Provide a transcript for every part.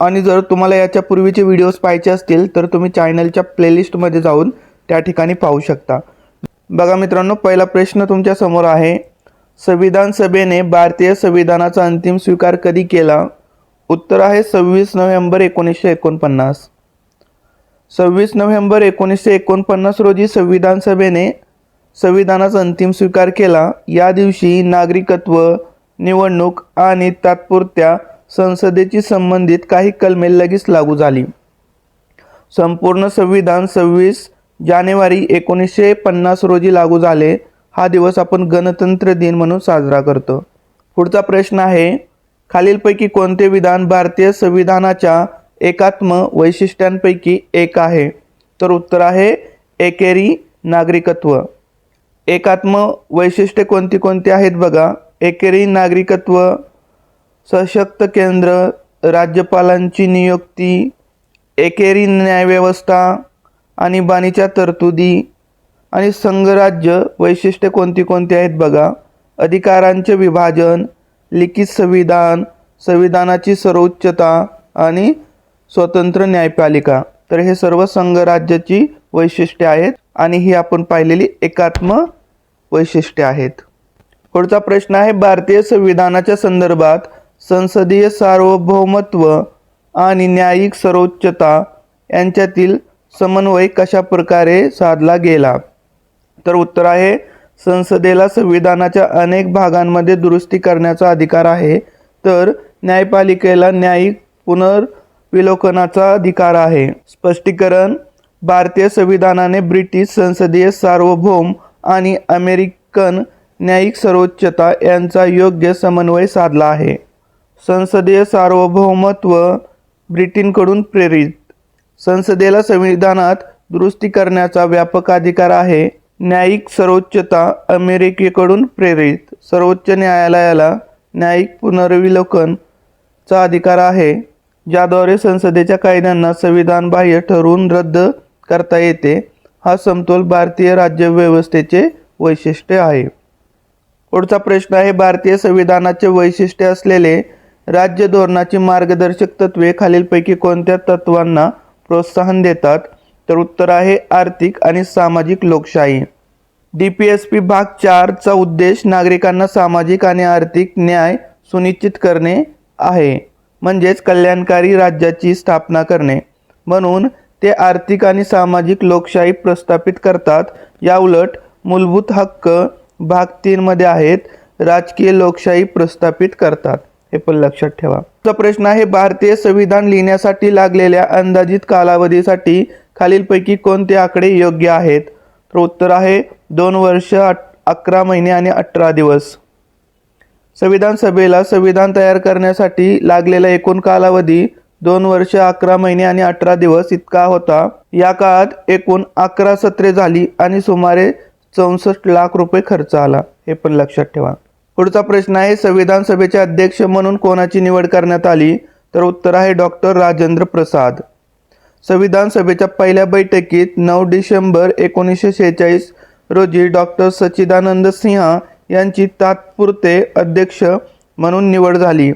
आणि जर तुम्हाला याच्या पूर्वीचे व्हिडिओज पाहायचे असतील तर तुम्ही चॅनलच्या प्लेलिस्टमध्ये जाऊन त्या ठिकाणी पाहू शकता. बघा मित्रांनो पहिला प्रश्न तुमच्यासमोर आहे. संविधान सभेने भारतीय संविधानाचा अंतिम स्वीकार कधी केला? उत्तर आहे सव्वीस नोव्हेंबर एकोणीसशे एकोणपन्नास. सव्वीस नोव्हेंबर एकोणीसशे एकोणपन्नास रोजी संविधान सभेने संविधानाचा अंतिम स्वीकार केला. या दिवशी नागरिकत्व निवडणूक आणि तात्पुरत्या संसदेची संबंधित काही कलमे लगेच लागू झाली. संपूर्ण संविधान सव्वीस जानेवारी एकोणीसशे पन्नास रोजी लागू झाले. हा दिवस आपण गणतंत्र दिन म्हणून साजरा करतो. पुढचा प्रश्न आहे खालीलपैकी कोणते विधान भारतीय संविधानाच्या एकात्म वैशिष्ट्यांपैकी एक आहे? तर उत्तर आहे एकेरी नागरिकत्व. एकात्म वैशिष्ट्ये कोणती कोणती आहेत बघा. एकेरी नागरिकत्व सशक्त केंद्र राज्यपालांची नियुक्ती एकेरी न्यायव्यवस्था आणीबाणीच्या तरतुदी आणि संघराज्य वैशिष्ट्ये कोणती कोणती आहेत बघा. अधिकारांचे विभाजन लिखित संविधान संविधानाची सर्वोच्चता आणि स्वतंत्र न्यायपालिका. तर हे सर्व संघराज्याची वैशिष्ट्ये आहेत आणि ही आपण पाहिलेली एकात्म वैशिष्ट्ये आहेत. पुढचा प्रश्न आहे भारतीय संविधानाच्या संदर्भात संसदीय सार्वभौमत्व आणि न्यायिक सर्वोच्चता यांच्यातील समन्वय कशा प्रकारे साधला गेला? तर उत्तर आहे संसदेला संविधानाच्या अनेक भागांमध्ये दुरुस्ती करण्याचा अधिकार आहे तर न्यायपालिकेला न्यायिक पुनर्विलोकनाचा अधिकार आहे. स्पष्टीकरण भारतीय संविधानाने ब्रिटिश संसदीय सार्वभौम आणि अमेरिकन न्यायिक सर्वोच्चता यांचा योग्य समन्वय साधला आहे. संसदीय सार्वभौमत्व ब्रिटनकडून प्रेरित. संसदेला संविधानात दुरुस्ती करण्याचा व्यापक अधिकार आहे. न्यायिक सर्वोच्चता अमेरिकेकडून प्रेरित. सर्वोच्च न्यायालयाला न्यायिक पुनर्विलोकनचा अधिकार आहे ज्याद्वारे संसदेच्या कायद्यांना संविधान बाह्य ठरवून रद्द करता येते. हा समतोल भारतीय राज्यव्यवस्थेचे वैशिष्ट्य आहे. पुढचा प्रश्न आहे भारतीय संविधानाचे वैशिष्ट्य असलेले राज्य धोरणाची मार्गदर्शक तत्वे खालीलपैकी कोणत्या तत्वांना प्रोत्साहन देतात? तर उत्तर आहे आर्थिक आणि सामाजिक लोकशाही. डी पी एस पी भाग चारचा उद्देश नागरिकांना सामाजिक आणि आर्थिक न्याय सुनिश्चित करणे आहे. म्हणजेच कल्याणकारी राज्याची स्थापना करणे. म्हणून ते आर्थिक आणि सामाजिक लोकशाही प्रस्थापित करतात. याउलट मूलभूत हक्क भाग तीनमध्ये आहेत. राजकीय लोकशाही प्रस्थापित करतात. हे पण लक्षात ठेवा. पुढचा प्रश्न आहे भारतीय संविधान लिहिण्यासाठी लागलेल्या अंदाजित कालावधीसाठी खालीलपैकी कोणते आकडे योग्य आहेत? तर उत्तर आहे दोन वर्ष अकरा महिने आणि अठरा दिवस. संविधान सभेला संविधान तयार करण्यासाठी लागलेला एकूण कालावधी दोन वर्ष अकरा महिने आणि अठरा दिवस इतका होता. या काळात एकूण अकरा सत्रे झाली आणि सुमारे चौसष्ट लाख रुपये खर्च आला. हे पण लक्षात ठेवा. पुढचा प्रश्न आहे संविधान सभेचे अध्यक्ष म्हणून कोणाची निवड करण्यात आली? तर उत्तर आहे डॉक्टर राजेंद्र प्रसाद. संविधान सभेच्या पहिल्या बैठकीत नऊ डिसेंबर एकोणीसशे शेहेचाळीस रोजी डॉक्टर सच्चिदानंद सिंह यांची तात्पुरते अध्यक्ष म्हणून निवड झाली.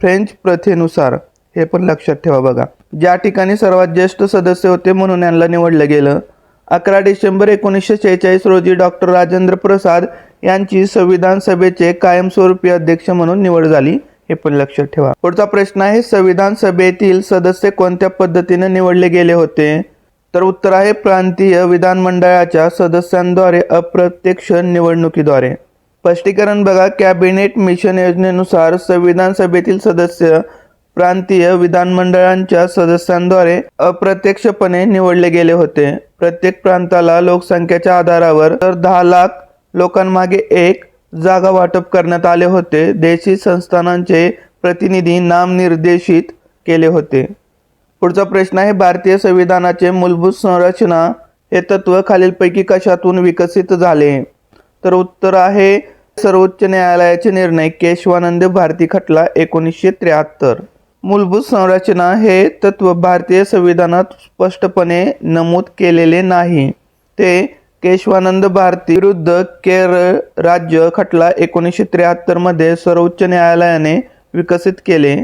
फ्रेंच प्रथेनुसार. हे पण लक्षात ठेवा बघा. ज्या ठिकाणी सर्वात ज्येष्ठ सदस्य होते म्हणून यांना निवडलं गेलं. अकरा डिसेंबर एकोणीसशे शेहेचाळीस रोजी डॉक्टर राजेंद्र प्रसाद यांची संविधान सभेचे कायमस्वरूपी अध्यक्ष म्हणून निवड झाली हे पण लक्षात ठेवा. पुढचा प्रश्न आहे संविधान सभेतील सदस्य कोणत्या पद्धतीने निवडले गेले होते? तर उत्तर आहे प्रांतीय विधानमंडळाच्या सदस्यांद्वारे अप्रत्यक्ष निवडणुकीद्वारे. स्पष्टीकरण बघा कॅबिनेट मिशन योजनेनुसार संविधान सभेतील सदस्य प्रांतीय विधानमंडळांच्या सदस्यांद्वारे अप्रत्यक्षपणे निवडले गेले होते. प्रत्येक प्रांताला लोकसंख्येच्या आधारावर तर दहा लाख लोकांमागे एक जागा वाटप करण्यात आले होते. देशी संस्थानांचे प्रतिनिधी नामनिर्देशित केले होते. पुढचा प्रश्न आहे भारतीय संविधानाचे मूलभूत संरचना हे तत्व खालीलपैकी कशातून विकसित झाले? तर उत्तर आहे सर्वोच्च न्यायालयाचे निर्णय केशवानंद भारती खटला एकोणीसशे त्र्याहत्तर. मूलभूत संरचना हे तत्व भारतीय संविधानात स्पष्टपणे नमूद केलेले नाही. ते केशवानंद भारती विरुद्ध केरळ राज्य खटला एकोणीसशे त्र्याहत्तरमध्ये सर्वोच्च न्यायालयाने विकसित केले.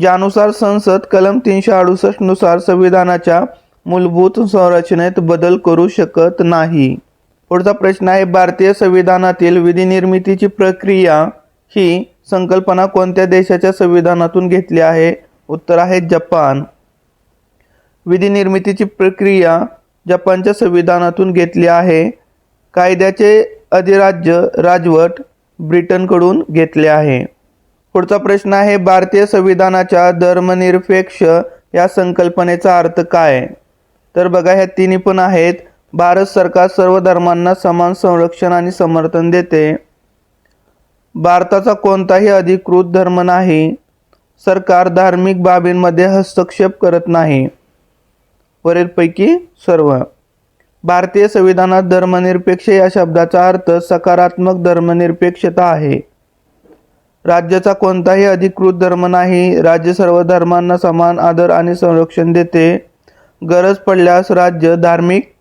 ज्यानुसार संसद कलम तीनशे अडुसष्टनुसार संविधानाच्या मूलभूत संरचनेत बदल करू शकत नाही. पुढचा प्रश्न आहे भारतीय संविधानातील विधिनिर्मितीची प्रक्रिया ही संकल्पना कोणत्या देशाच्या संविधानातून घेतली आहे? उत्तर आहे जपान. विधिनिर्मितीची प्रक्रिया जपानच्या संविधानातून घेतली आहे. कायद्याचे अधिराज्य राजवट ब्रिटनकडून घेतले आहे. पुढचा प्रश्न आहे भारतीय संविधानाच्या धर्मनिरपेक्ष या संकल्पनेचा अर्थ काय? तर बघा ह्या तिन्ही पण आहेत. भारत सरकार सर्व धर्मांना समान संरक्षण आणि समर्थन देते. भारताचा कोणताही अधिकृत धर्म नाही. सरकार धार्मिक बाबींमध्ये हस्तक्षेप करत नाही. वरीलपैकी सर्व. भारतीय संविधानात धर्मनिरपेक्ष या शब्दाचा अर्थ सकारात्मक धर्मनिरपेक्षता आहे. राज्याचा कोणताही अधिकृत धर्म नाही राज्य सर्व धर्मांना समान आदर आणि संरक्षण देते. गरज पडल्यास राज्य धार्मिक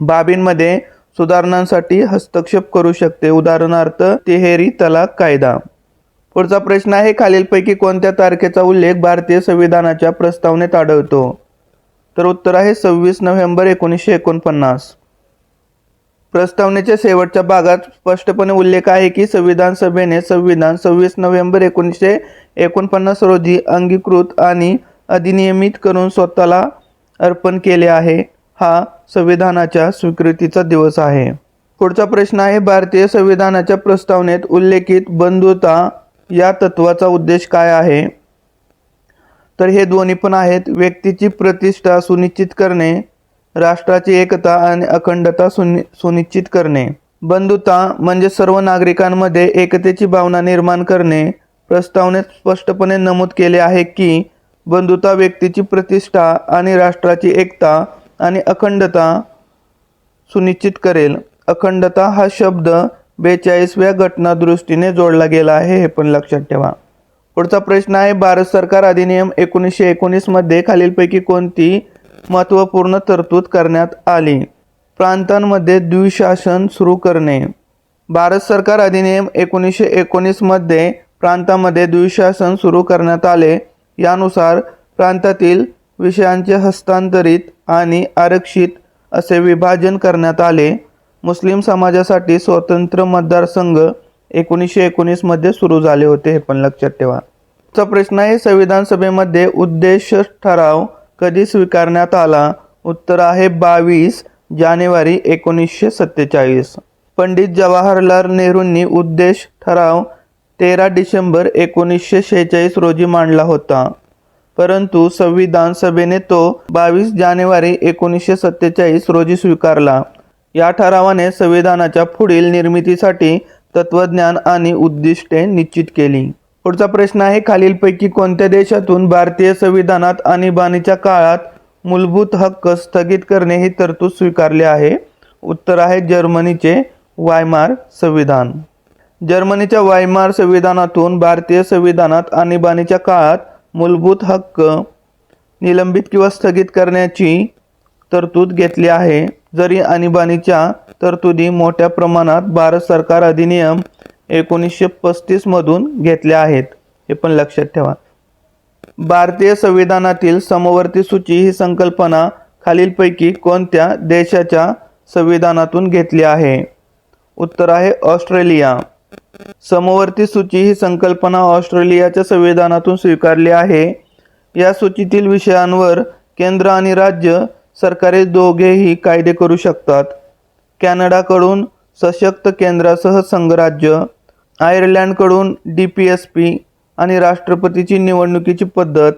बाबींमध्ये सुधारणांसाठी हस्तक्षेप करू शकते. उदाहरणार्थ तिहेरी तलाक कायदा. पुढचा प्रश्न आहे खालीलपैकी कोणत्या तारखेचा उल्लेख भारतीय संविधानाच्या प्रस्तावनेत आढळतो? तर उत्तर आहे सव्वीस नोव्हेंबर एकोणीसशे एकोणपन्नास. प्रस्तावनेच्या शेवटच्या भागात स्पष्टपणे उल्लेख आहे की संविधान सभेने संविधान सव्वीस नोव्हेंबर एकोणीसशे एकोणपन्नास रोजी अंगीकृत आणि अधिनियमित करून स्वतःला अर्पण केले आहे. हा संविधानाच्या स्वीकृतीचा दिवस आहे. पुढचा प्रश्न आहे भारतीय संविधानाच्या प्रस्तावनेत उल्लेखित बंधुता या तत्वाचा उद्देश काय आहे? तर हे दोन्ही पण आहेत. व्यक्तीची प्रतिष्ठा सुनिश्चित करणे राष्ट्राची एकता आणि अखंडता सुनि सुनिश्चित करणे. बंधुता म्हणजे सर्व नागरिकांमध्ये एकतेची भावना निर्माण करणे. प्रस्तावनेत स्पष्टपणे नमूद केले आहे की बंधुता व्यक्तीची प्रतिष्ठा आणि राष्ट्राची एकता आणि अखंडता सुनिश्चित करेल. अखंडता हा शब्द बेचाळीसव्या घटनादृष्टीने जोडला गेला आहे हे पण लक्षात ठेवा. पुढचा प्रश्न आहे भारत सरकार अधिनियम एकोणीसशे एकोणीसमध्ये खालीलपैकी कोणती महत्त्वपूर्ण तरतूद करण्यात आली? प्रांतांमध्ये द्विशासन सुरू करणे. भारत सरकार अधिनियम एकोणीसशे एकोणीसमध्ये प्रांतामध्ये द्विशासन सुरू करण्यात आले. यानुसार प्रांतातील विषयांचे हस्तांतरित आणि आरक्षित असे विभाजन करण्यात आले. मुस्लिम समाजासाठी स्वतंत्र मतदारसंघ एकोणीसशे एकोणीसमध्ये सुरू झाले होते हे पण लक्षात ठेवा. चा प्रश्न आहे संविधान सभेमध्ये उद्देश ठराव कधी स्वीकारण्यात आला? उत्तर आहे बावीस जानेवारी एकोणीसशे सत्तेचाळीस. पंडित जवाहरलाल नेहरूंनी उद्देश ठराव तेरा डिसेंबर एकोणीसशे शेहेचाळीस रोजी मांडला होता. परंतु संविधान सभेने तो बावीस जानेवारी एकोणीसशे सत्तेचाळीस रोजी स्वीकारला. या ठरावाने संविधानाच्या पुढील निर्मितीसाठी तत्वज्ञान आणि उद्दिष्टे निश्चित केली. पुढचा प्रश्न आहे खालीलपैकी कोणत्या देशातून भारतीय संविधानात आणीबाणीच्या काळात मूलभूत हक्क स्थगित करणे ही तरतूद स्वीकारली आहे? उत्तर आहे जर्मनीचे वायमार संविधान. जर्मनीच्या वायमार संविधानातून भारतीय संविधानात आणीबाणीच्या काळात मूलभूत हक्क निलंबित किंवा स्थगित करण्याची तरतूद घेतली आहे. जरी आणीबाणीच्या तरतुदी मोठ्या प्रमाणात भारत सरकार अधिनियम एकोणीसशे पस्तीसमधून घेतल्या आहेत हे पण लक्षात ठेवा. भारतीय संविधानातील समवर्ती सूची ही संकल्पना खालीलपैकी कोणत्या देशाच्या संविधानातून घेतली आहे? उत्तर आहे ऑस्ट्रेलिया. समवर्ती सूची ही संकल्पना ऑस्ट्रेलियाच्या संविधानातून स्वीकारली आहे. या सूचीतील विषयांवर केंद्र आणि राज्य सरकारे दोघेही कायदे करू शकतात. कॅनडाकडून सशक्त केंद्रासह संघराज्य आयर्लंडकडून डी पी एस पी आणि राष्ट्रपतीची निवडणुकीची पद्धत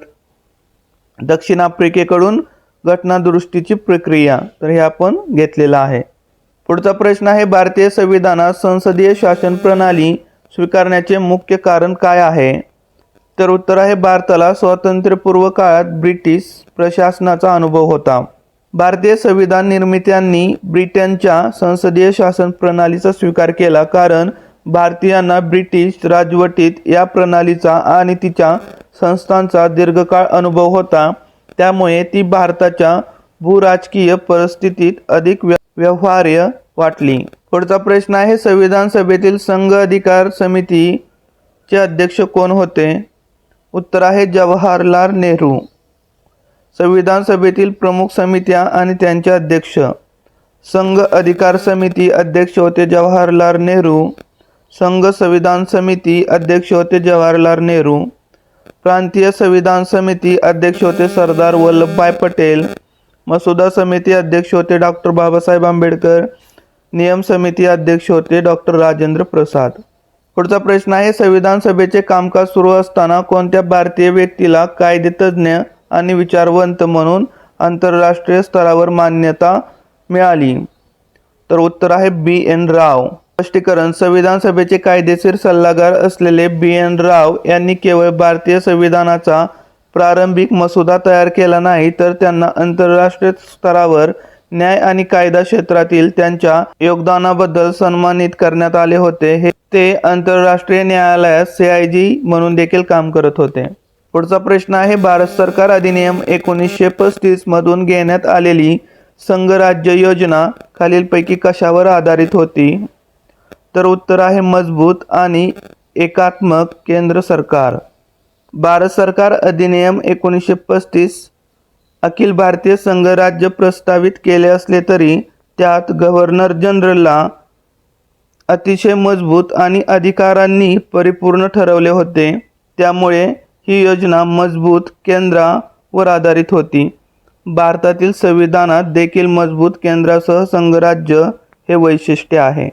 दक्षिण आफ्रिकेकडून घटनादुरुस्तीची प्रक्रिया तर हे आपण घेतलेलं आहे. पुढचा प्रश्न आहे भारतीय संविधानात संसदीय शासन प्रणाली स्वीकारण्याचे मुख्य कारण काय आहे? तर उत्तर आहे भारताला स्वातंत्र्यपूर्व काळात ब्रिटिश प्रशासनाचा अनुभव होता. भारतीय संविधान निर्मित्यांनी ब्रिटनच्या संसदीय शासन प्रणालीचा स्वीकार केला कारण भारतीयांना ब्रिटिश राजवटीत या प्रणालीचा आणि तिच्या संस्थांचा दीर्घकाळ अनुभव होता. त्यामुळे ती भारताच्या भूराजकीय परिस्थितीत अधिक व्यवहार्य वाटली. पुढचा प्रश्न आहे संविधान सभेतील संघ अधिकार समितीचे अध्यक्ष कोण होते? उत्तर आहे जवाहरलाल नेहरू. संविधान सभेतील प्रमुख समित्या आणि त्यांचे अध्यक्ष. संघ अधिकार समिती अध्यक्ष होते जवाहरलाल नेहरू. संघ संविधान समिती अध्यक्ष होते जवाहरलाल नेहरू. प्रांतीय संविधान समिती अध्यक्ष होते सरदार वल्लभभाई पटेल. मसुदा समिती अध्यक्ष होते डॉक्टर बाबासाहेब आंबेडकर. नियम समिती अध्यक्ष होते डॉक्टर राजेंद्र प्रसाद. पुढचा प्रश्न आहे संविधान सभेचे कामकाज सुरू असताना कोणत्या भारतीय व्यक्तीला कायदेतज्ञ आणि विचारवंत म्हणून आंतरराष्ट्रीय स्तरावर मान्यता मिळाली. तर उत्तर आहे बी. एन. राव. स्पष्टीकरण संविधान सभेचे कायदेशीर सल्लागार असलेले बी. एन. राव यांनी केवळ भारतीय संविधानाचा प्रारंभिक मसुदा तयार केला नाही तर त्यांना आंतरराष्ट्रीय स्तरावर न्याय आणि कायदा क्षेत्रातील त्यांच्या योगदानाबद्दल सन्मानित करण्यात आले होते. हे ते आंतरराष्ट्रीय न्यायालयात सीआयजी म्हणून देखील काम करत होते. पुढचा प्रश्न आहे भारत सरकार अधिनियम एकोणीसशे पस्तीस मधून घेण्यात आलेली संघराज्य योजना खालीलपैकी कशावर आधारित होती? तर उत्तर आहे मजबूत आणि एकात्मक केंद्र सरकार. भारत सरकार अधिनियम एकोणीसशे पस्तीस अखिल भारतीय संघराज्य प्रस्तावित केले असले तरी त्यात गव्हर्नर जनरलला अतिशय मजबूत आणि अधिकारांनी परिपूर्ण ठरवले होते. त्यामुळे ही योजना मजबूत केंद्रावर आधारित होती. भारतातील संविधानात देखील मजबूत केंद्रासह संघराज्य हे वैशिष्ट्य आहे.